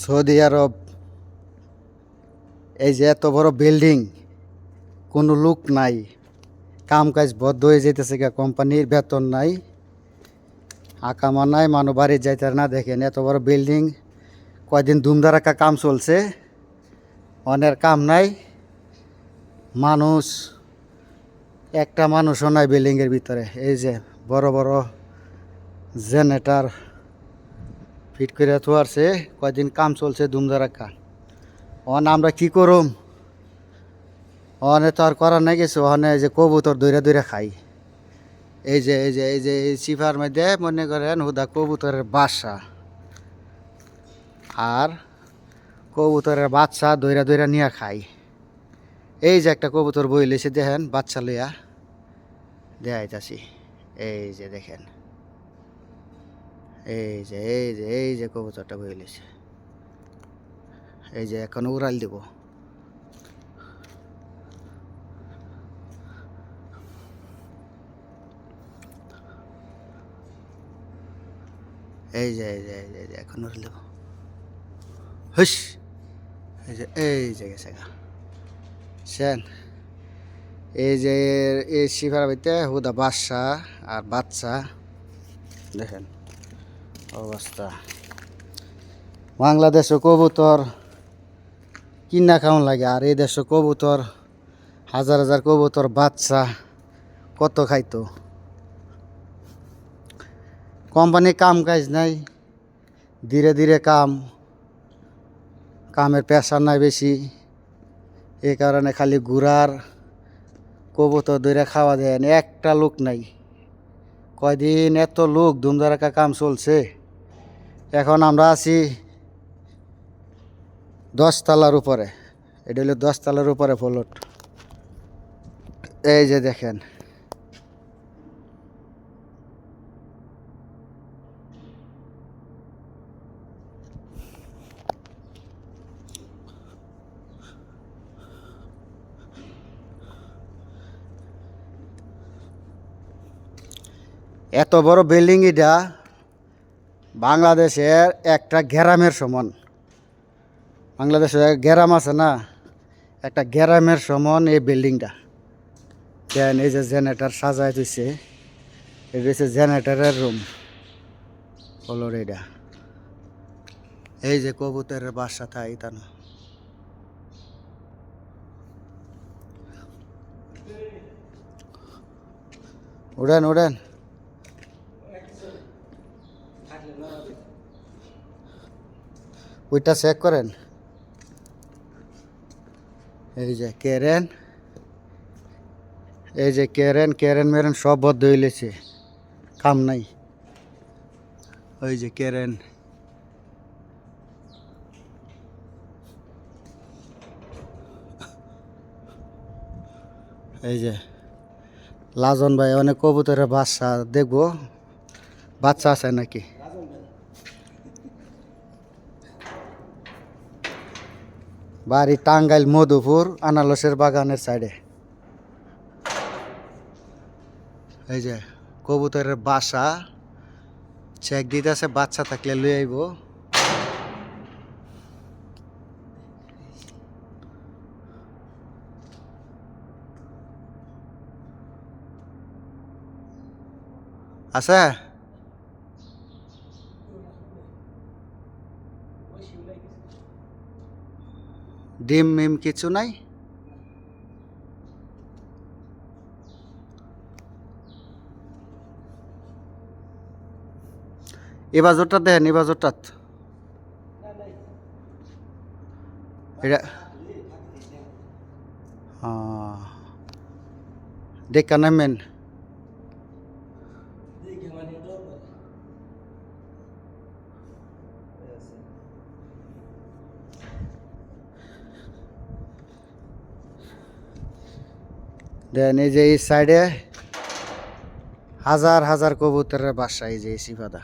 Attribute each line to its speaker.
Speaker 1: Saudi আরব, এই যে এত বড় বিল্ডিং কোনো লোক নাই কাম কাজ বদ্ধ হয়ে যেতেছে গা, কোম্পানির বেতন নাই, আকামা নাই মানুষ বাড়ি যাইতে না, দেখেন এত বড় বিল্ডিং কয়দিন ধুমধারাকা কাম চলছে অনেক কাম নাই, মানুষ, একটা মানুষও নাই বিল্ডিংয়ের ভিতরে, এই যে বড় বড় জেনারেটার ফিট করে থোয়ারছে কয়দিন কাম চলছে ধুমধারাকা অন আমরা কি করুম? অনে তো আর করার নাই গেছে অনে যে কবুতর দৈরা দৈরা খাই। এই যে এই যে এই যে, এই সিফার মধ্যে মনে করেন হুদা কবুতরের বাসা। আর কবুতরের বাচ্চা দৈরা দৈরা নিয়ে খাই। এই যে একটা কবুতর বই লেছে দেখেন বাচ্চা লইয়া। দেখাইতাছি। এই যে দেখেন। এই যে এই যে এই যে কবুতরটা বই লেছে এই যে এখন উড়াল দিব। এই যে এই যে এই যে, এখন উড়াল দিব। হুস এই যে এই যে গেছে গা। সেন এই যে এই শিফার ভিতরে হুদা বাচ্চা আর বাচ্চা দেখেন। অবস্থা। বাংলাদেশও কবুতর কিনা খাওয়ান লাগে? আর এই দেশে কবুতর, হাজার হাজার কবুতর বাচ্চা কত খাইতো? কোম্পানি কাম কাজ নাই, ধীরে ধীরে কাম, কামের প্রেশার নাই বেশি। এই কারণে খালি ঘুরার কবুতর দইরা খাওয়া দেয় একটা লোক নাই। কয়দিন এত লোক ধুমধারাকা কাম চলছে? এখন আমরা আছি দশতলার উপরে। এটা হলো দশতলার উপরে ফলট। এই যে দেখেন। এত বড় বিল্ডিং এটা বাংলাদেশের একটা গ্রামের সমান। বাংলাদেশে গ্রাম আছে না, একটা গ্রামের সমান এই বিল্ডিংটা। দেন এই যে জেনারেটার সাজায় দিছে এটা হচ্ছে জেনারেটারের রুম হলো এটা। এই যে কবুতরের বাসা থাই তানো। উড়েন উড়েন। ওইটা চেক করেন। এই যে কেরেন এই যে কেরেন কেরেন মেরেন সব বদ্ধ হইলেছে কাম নাই। ওই যে কেরেন এই যে লাজন ভাই, অনেক কবুতরের বাচ্চা দেখব। বাচ্চা আছে নাকি? বাড়ি টাঙ্গাইল, মধুপুর, আনারসের বাগানের সাইডে। এই যে কবুতরের বাসা চেক দিতেছে, বাচ্চা থাকলে লই আইব। আছে? ডিম মিম কিছু নাই? এ বাজরটা দেন এ বাজরটাত এটা দেখা নামেন দেন এই যে এই সাইডে হাজার হাজার কবুতরের বাসা এই যে সিফাদা